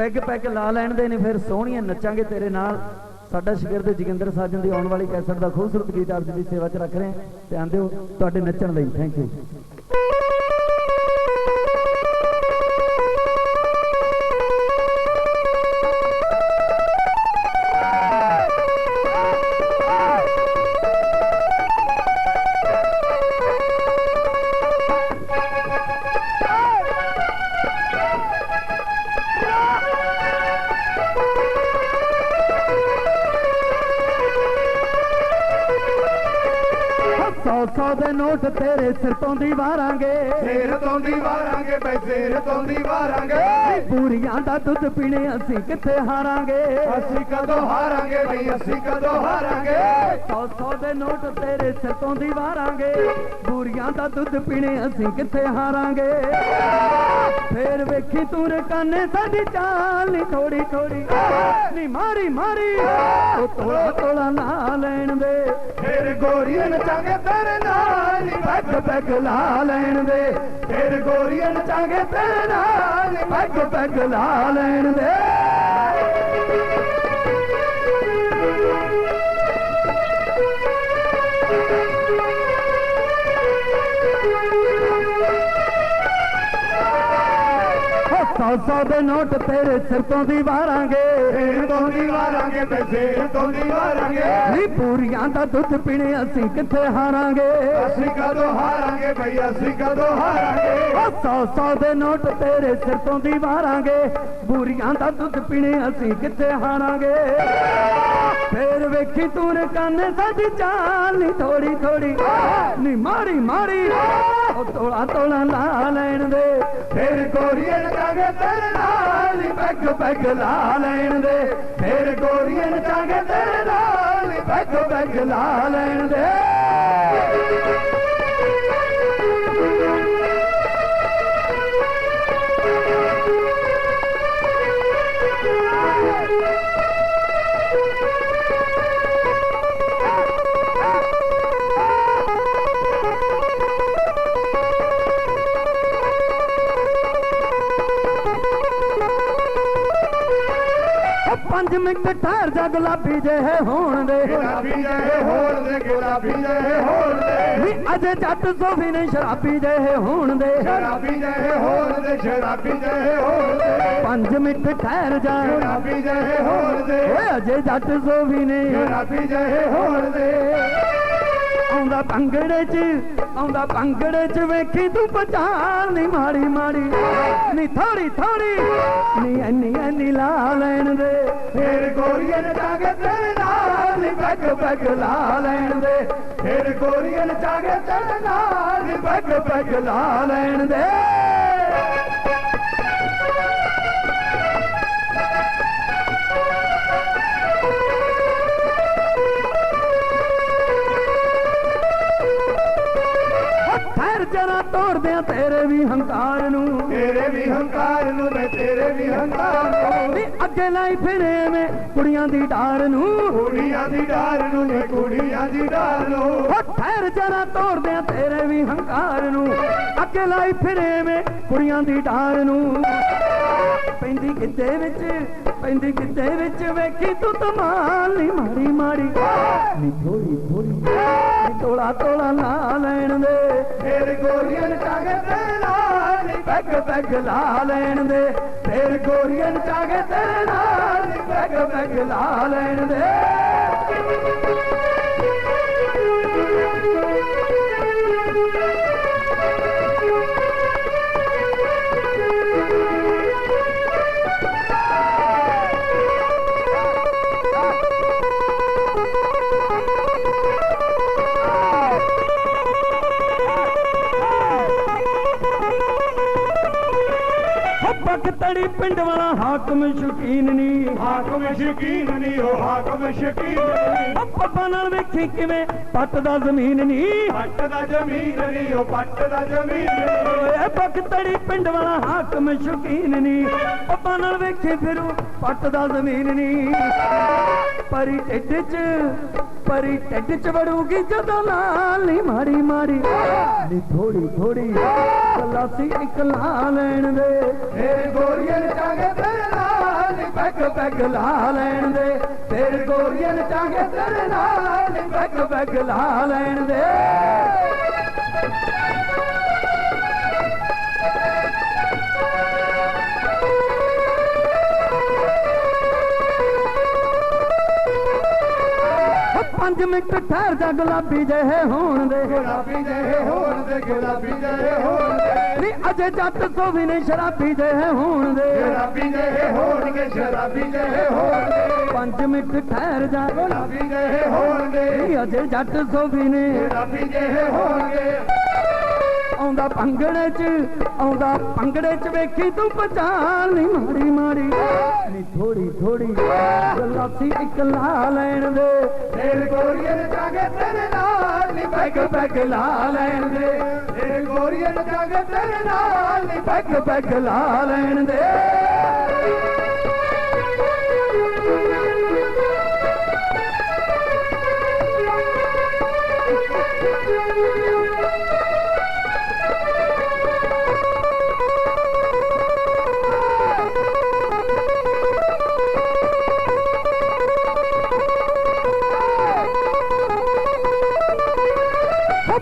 Peg peg ਲਾ ਲੈਣ ਦੇ ਨੇ, ਫਿਰ ਸੋਹਣੀਆਂ ਨੱਚਾਂਗੇ ਤੇਰੇ ਨਾਲ। ਸਾਡਾ ਸ਼ਗਿਰਦ ਜੋਗਿੰਦਰ ਸਾਜਨ ਦੀ ਆਉਣ ਵਾਲੀ ਕੈਸਟ ਦਾ ਖੂਬਸੂਰਤ ਗੀਤ ਆਪ ਜੀ ਦੀ ਸੇਵਾ 'ਚ ਰੱਖ ਰਹੇ ਹਾਂ। ਧਿਆਨ ਦਿਓ, ਤੁਹਾਡੇ ਨੱਚਣ ਲਈ। ਥੈਂਕ ਯੂ ਸੌ ਸੌ ਦੇ ਨੋਟ ਤੇਰੇ ਸਿਰ ਤੋਂ ਦੀਵਾਰਾਂਗੇ ਫੇਰ ਤੋਂ ਦੀਵਾਰਾਂਗੇ ਬਈ ਫੇਰ ਤੋਂ ਦੀਵਾਰਾਂਗੇ ਪੂਰੀਆਂ ਦਾ ਦੁੱਧ ਪੀਣੇ ਅਸੀਂ ਕਿੱਥੇ ਹਾਰਾਂਗੇ? ਅਸੀਂ ਕਦੋਂ ਹਾਰਾਂਗੇ ਬਈ ਅਸੀਂ ਕਦੋਂ ਹਾਰਾਂਗੇ? ਸੌ ਸੌ ਦੇ ਨੋਟ ਤੇਰੇ ਸਿਰ ਤੋਂ ਦੀਵਾਰਾਂਗੇ ਬੂਰੀਆਂ ਦਾ ਦੁੱਧ ਪੀਣੇ ਅਸੀਂ ਕਿੱਥੇ ਹਾਰਾਂਗੇ? ਫੇਰ ਵੇਖੀ ਤੂੰ ਰਕਾਨੇ ਸਾਡੀ ਚਾਲ ਥੋੜੀ ਥੋੜੀ ਨੀ ਮਾਰੀ ਮਾਰੀ ਉਹ ਤੋਲਾ ਤੋਲਾ ਨਾ ਲੈਣ ਦੇ। ਫੇਰ ਗੋਰੀਆਂ ਨਚਾਂਗੇ ਤੇਰੇ ਨਾਲ ਨੀ ਪੈਗ ਪੈਗ ਲਾ ਲੈਣ ਦੇ। ਫੇਰ ਗੋਰੀਆਂ ਨਚਾਂਗੇ ਤੇਰੇ ਨਾਲ ਨੀ ਪੈਗ ਪੈਗ ਲਾ ਲੈਣ ਦੇ। ਸੌ ਸੌ ਦੇ ਨੋਟ ਤੇਰੇ ਸਿਰ ਤੋਂ ਦੀਵਾਰਾਂਗੇ ਫੇਰ ਤੋਂ ਦੀਵਾਰਾਂਗੇ ਬਈ ਫੇਰ ਤੋਂ ਦੀਵਾਰਾਂਗੇ ਨੀ ਪੂਰੀਆਂ ਦਾ ਦੁੱਧ ਪੀਣੇ ਅਸੀਂ ਕਿੱਥੇ ਹਾਰਾਂਗੇ? ਅਸੀਂ ਕਦੋਂ ਹਾਰਾਂਗੇ ਬਈ ਅਸੀਂ ਕਦੋਂ ਹਾਰਾਂਗੇ? ਉਹ ਸੌ ਸੌ ਦੇ ਨੋਟ ਤੇਰੇ ਸਿਰ ਤੋਂ ਦੀਵਾਰਾਂਗੇ ਬੂਰੀਆਂ ਦਾ ਦੁੱਧ ਪੀਣੇ ਅਸੀਂ ਕਿੱਥੇ ਹਾਰਾਂਗੇ? ਫੇਰ ਵੇਖੀ ਤੂੰ ਰਕਾਨੇ ਸਾਡੀ ਚਾਲ ਨੀ ਥੋੜੀ ਥੋੜੀ ਨੀ ਮਾਰੀ ਮਾਰੀ ਉਹ ਤੋਲਾ ਤੋਲਾ ਲਾ ਲੈਣ ਦੇ। ਫੇਰ ਗੋਰੀਆਂ ਨਚਾਂਗੇ ਤੇਰੇ ਨਾਲ ਪੈਗ ਪੈਗ ਲਾ ਲੈਣ ਦੇ। ਫੇਰ ਗੋਰੀਆਂ ਨਚਾਂਗੇ ਤੇਰੇ ਨਾਲ ਪੈਗ ਪੈਗ ਲਾ ਲੈਣ ਦੇ। ਉਹ ਪੰਜ ਮਿੰਟ ਠਹਿਰ ਜਾ ਗੁਲਾਬੀ ਜਿਹੇ ਹੋਣ ਦੇ। ਗੁਲਾਬੀ ਜਿਹੇ ਹੋਣ ਦੇ ਗੁਲਾਬੀ ਜਿਹੇ ਹੋਣ ਦੇ। ਵੀ ਅਜੇ ਜੱਟ ਸੋਫੀ ਨਹੀਂ ਸ਼ਰਾਬੀ ਜਿਹੇ ਹੋਣ ਦੇ। ਸ਼ਰਾਬੀ ਜਿਹੇ ਹੋਣ ਦੇ ਸ਼ਰਾਬੀ ਜਿਹੇ ਹੋਣ ਦੇ। ਪੰਜ ਮਿੰਟ ਠਹਿਰ ਜਾ। ਸ਼ਰਾਬੀ ਜਿਹੇ ਹੋਣ ਦੇ। ਓਏ ਅਜੇ ਜੱਟ ਸੋਫੀ ਨੇ ਸ਼ਰਾਬੀ ਜਿਹੇ ਹੋਣ ਦੇ। ਆਉਂਦਾ ਭੰਗੜੇ 'ਚ, ਆਉਂਦਾ ਭੰਗੜੇ 'ਚ ਵੇਖੀ ਤੂੰ ਪਛਾਣ ਨਹੀਂ ਮਾੜੀ ਮਾੜੀ। ਨਹੀਂ ਥੋੜੀ ਥੋੜੀ ਨਹੀਂ ਐਨੀ ਐਨੀ ਲਾ ਲੈਣ ਦੇ। ਫੇਰ ਗੋਰੀਆਂ ਨਚਾਂਗੇ ਤੇਰੇ ਨਾਲ ਨੀ ਪੈਗ ਪੈਗ ਲਾ ਲੈਣ ਦੇ। ਫੇਰ ਗੋਰੀਆਂ ਨਚਾਂਗੇ ਤੇਰੇ ਨਾਲ ਨੀ ਪੈਗ ਪੈਗ ਲਾ ਲੈਣ ਦੇ। ਤੋੜਦੇ ਆ ਤੇਰੇ ਵੀ ਹੰਕਾਰ ਨੂੰ। ਤੇਰੇ ਵੀ ਹੰਕਾਰ ਨੂੰ ਮੈਂ ਤੇਰੇ ਵੀ ਹੰਕਾਰ ਨੂੰ। ਵੀ ਅੱਗੇ ਲਾਈ ਫਿਰੇ ਮੈਂ ਕੁੜੀਆਂ ਦੀ ਡਾਰ ਨੂੰ। ਕੁੜੀਆਂ ਦੀ ਡਾਰ ਨੂੰ ਮੈਂ ਕੁੜੀਆਂ ਦੀ ਡਾਰ ਨੂੰ। ਉਹ ਠਹਿਰ ਜਰਾ ਤੋੜਦੇ ਆ ਤੇਰੇ ਵੀ ਹੰਕਾਰ ਨੂੰ। ਅੱਗੇ ਲਾਈ ਫਿਰੇ ਮੈਂ ਕੁੜੀਆਂ ਦੀ ਡਾਰ ਨੂੰ। ਪੈਂਦੀ ਕਿੱਤੇ ਵਿੱਚ ਪੈਂਦੀ ਕਿੱਤੇ ਵਿੱਚ ਵੇਖੀ ਤੂੰ ਤਮਾਲ ਨਹੀਂ ਮਾਰੀ ਮਾਰੀ ਨੀ ਥੋੜੀ ਥੋੜੀ ਨੀ ਤੋਲਾ ਤੋਲਾ ਲਾ ਲੈਣ ਦੇ। ਫੇਰ ਗੋਰੀਆਂ ਨਚਾਂਗੇ ਤੇਰੇ ਨਾਲ ਨੀ ਪੈਗ ਪੈਗ ਲਾ ਲੈਣ ਦੇ। ਫੇਰ ਗੋਰੀਆਂ ਚਾਗੇ ਤੇਰੇ ਨਾਲ ਨੀ ਪੈਗ ਪੈਗ ਲਾ ਲੈਣ ਦੇ। ਪਿੰਡ ਵਾਲਾ ਹਾਕਮ ਸ਼ਕੀਨ ਨਹੀਂ ਹਾਕਮ ਸ਼ਕੀਨ ਨਹੀਂ ਉਹ ਹਾਕਮ ਸ਼ਕੀਨ ਨਹੀਂ ਪੱਪਾ ਨਾਲ ਵੇਖੀ ਕਿਵੇਂ ਪੱਟ ਦਾ ਜ਼ਮੀਨ ਨਹੀਂ ਪੱਟ ਦਾ ਜ਼ਮੀਨ ਨਹੀਂ ਉਹ ਪੱਟ ਦਾ ਜ਼ਮੀਨ ਨਹੀਂ ਓਏ ਬੱਕ ਤੜੀ ਪਿੰਡ ਵਾਲਾ ਹਾਕਮ ਸ਼ਕੀਨ ਨਹੀਂ ਪੱਪਾ ਨਾਲ ਵੇਖੀ ਫਿਰੂ ਪੱਟ ਦਾ ਜ਼ਮੀਨ ਨਹੀਂ ਪਰੀ ਢਿੱਡ ਚ, ਪਰੀ ਢਿੱਡ ਚ ਵੜੂਗੀ ਜਦੋਂ ਨਾਲ ਨਹੀਂ ਮਾਰੀ ਮਾਰੀ। ਨੀ ਥੋੜੀ ਥੋੜੀ ਗੱਲਾਂ ਇੱਕ ਲਾ ਲੈਣ ਦੇ। ਫੇਰ ਗੋਰੀਆਂ ਨਚਾਂਗੇ ਤੇਰੇ ਨਾਲ ਪੈਗ ਪੈਗ ਲਾ ਲੈਣ ਦੇ। ਫਿਰ ਗੋਰੀਆਂ ਨਚਾਂਗੇ ਤੇਰੇ ਨਾਲ ਪੈਗ ਪੈਗ ਲਾ ਲੈਣ ਦੇ। ਪੰਜ ਮਿੰਟ ਠਹਿਰ ਜਾ ਗੁਲਾਬੀ ਜਿਹੇ ਹੋਣ ਦੇ। ਗੁਲਾਬੀ ਜਿਹੇ ਹੋਣ ਦੇ ਗੁਲਾਬੀ ਜਿਹੇ ਹੋਣ ਦੇ। ਨੀ ਅਜੇ ਜੱਟ ਸੋ ਵੀ ਨਹੀਂ ਸ਼ਰਾਬੀ ਜਿਹੇ ਹੋਣ ਦੇ। ਗੁਲਾਬੀ ਜਿਹੇ ਹੋਣਗੇ ਸ਼ਰਾਬੀ ਜਿਹੇ ਹੋਣਗੇ ਪੰਜ ਮਿੰਟ ਠਹਿਰ ਜਾ ਗੁਲਾਬੀ ਜਿਹੇ ਹੋਣਗੇ। ਨੀ ਅਜੇ ਜੱਟ ਸੋ ਵੀ ਨੇ ਗੁਲਾਬੀ ਜਿਹੇ ਹੋਣਗੇ। ਆਉਂਦਾ ਭੰਗੜੇ ਚ, ਆਉਂਦਾ ਭੰਗੜੇ ਚ ਵੇਖੀ ਤੂੰ ਪਛਾਣ ਨਹੀਂ ਮਾੜੀ ਮਾੜੀ। ਨੀ ਥੋੜੀ ਥੋੜੀ ਗਲਾਸੀ ਇੱਕ ਲਾ ਲੈਣ ਦੇ। ਤੇਰੇ ਗੋਰੀਏ ਨਚਾਂਗੇ ਤੇਰੇ ਨਾਲ ਨੀ ਪੈਗ ਪੈਗ ਲਾ ਲੈਣ ਦੇ। ਤੇਰੇ ਗੋਰੀਏ ਨਚਾਂਗੇ ਤੇਰੇ ਨਾਲ ਨੀ ਪੈਗ ਪੈਗ ਲਾ ਲੈਣ ਦੇ।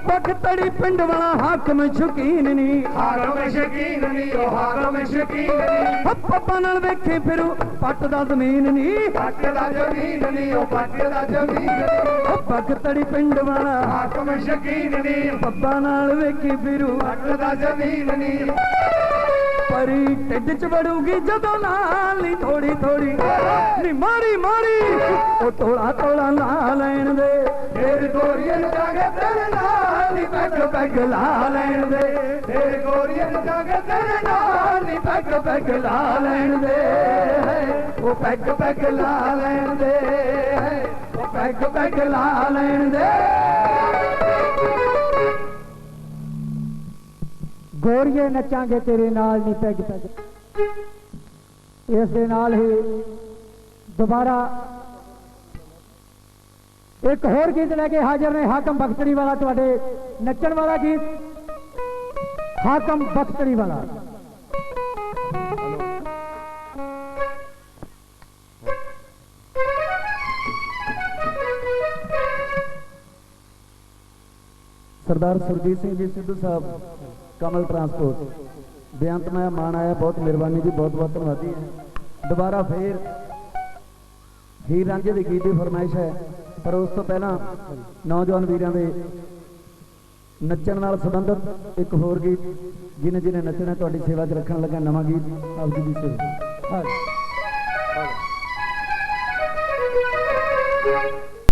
ਉਹ ਪੱਕ ਤੜੀ ਪਿੰਡ ਵਾਲਾ ਹਾਕਮ ਸ਼ੁਕੀਨ ਨਹੀਂ ਹਾਕਮ ਸ਼ਕੀਨ ਨੀ ਉਹ ਹਾਕਮ ਸ਼ਕੀਨ ਨੀ। ਉਹ ਪੱਪਾ ਨਾਲ ਵੇਖੇ ਫਿਰੂ ਪੱਟ ਦਾ ਜ਼ਮੀਨ ਨਹੀਂ ਪੱਟ ਦਾ ਜ਼ਮੀਨ ਨੀ ਉਹ ਪੱਟ ਦਾ ਜ਼ਮੀਨ ਨੀ। ਉਹ ਪੱਕ ਤੜੀ ਪਿੰਡ ਵਾਲਾ ਹਾਕਮ ਸ਼ਕੀਨ ਨੀ। ਪੱਪਾ ਨਾਲ ਵੇਖੇ ਫਿਰੂ ਪੱਟ ਦਾ ਜ਼ਮੀਨ ਨੀ। ਪਰੀ ਢਿੱਡ ਚ ਵੜੂਗੀ ਜਦੋਂ ਨਾਲ ਨੀ ਥੋੜੀ ਥੋੜੀ ਨੀ ਮਾਰੀ ਮਾਰੀ ਉਹ ਤੋਲਾ ਤੋਲਾ ਲਾ ਲੈਣ ਦੇ। ਤੇਰੇ ਗੋਰੀਏ ਨਚਾਂਗੇ ਤੇਰੇ ਨਾਲ ਨੀ ਪੈਗ ਪੈਗ ਲਾ ਲੈਣ ਦੇ ਤੇਰੇ ਗੋਰੀਏ ਨਚਾਂਗੇ ਤੇਰੇ ਨਾਲ ਨੀ ਪੈਗ ਪੈਗ ਲਾ ਲੈਣ ਦੇ ਉਹ ਪੈਗ ਪੈਗ ਲਾ ਲੈਣ ਦੇ ਉਹ ਪੈਗ ਪੈਗ ਲਾ ਲੈਣ ਦੇ ਗੋਰੀਏ ਨੱਚਾਂਗੇ ਤੇਰੇ ਨਾਲ ਨਹੀਂ ਪੈਗ ਪੈਗ ਇਸ ਦੇ ਨਾਲ ਹੀ ਦੁਬਾਰਾ ਇੱਕ ਹੋਰ ਗੀਤ ਲੈ ਕੇ ਹਾਜ਼ਰ ਨੇ ਹਾਕਮ ਬਖਤੜੀ ਵਾਲਾ ਤੁਹਾਡੇ ਨੱਚਣ ਵਾਲਾ ਗੀਤ। ਹਾਕਮ ਬਖਤੜੀ ਵਾਲਾ। ਸਰਦਾਰ ਸੁਰਜੀਤ ਸਿੰਘ ਜੀ ਸਿੱਧੂ ਸਾਹਿਬ, ਕਮਲ ਟਰਾਂਸਪੋਰਟ। ਬੇਅੰਤ ਮੈਂ ਮਾਣ ਆਇਆ, ਬਹੁਤ ਮਿਹਰਬਾਨੀ ਜੀ, ਬਹੁਤ ਬਹੁਤ ਧੰਨਵਾਦੀ ਹੈ। ਦੁਬਾਰਾ ਫੇਰ ਹੀਰ ਰਾਂਝੇ ਦੇ ਗੀਤ ਦੀ ਫਰਮਾਇਸ਼ ਹੈ। ਪਰ ਉਸ ਤੋਂ ਪਹਿਲਾਂ ਨੌਜਵਾਨ ਵੀਰਾਂ ਦੇ ਨੱਚਣ ਨਾਲ ਸੰਬੰਧਿਤ ਇੱਕ ਹੋਰ ਗੀਤ ਜਿਹਨੇ ਜਿਹਨੇ ਨੱਚਣਾ ਤੁਹਾਡੀ ਸੇਵਾ 'ਚ ਰੱਖਣ ਲੱਗਾ, ਨਵਾਂ ਗੀਤ ਆਪ ਜੀ ਦੀ ਸੇਵਾ ਹਾਂਜੀ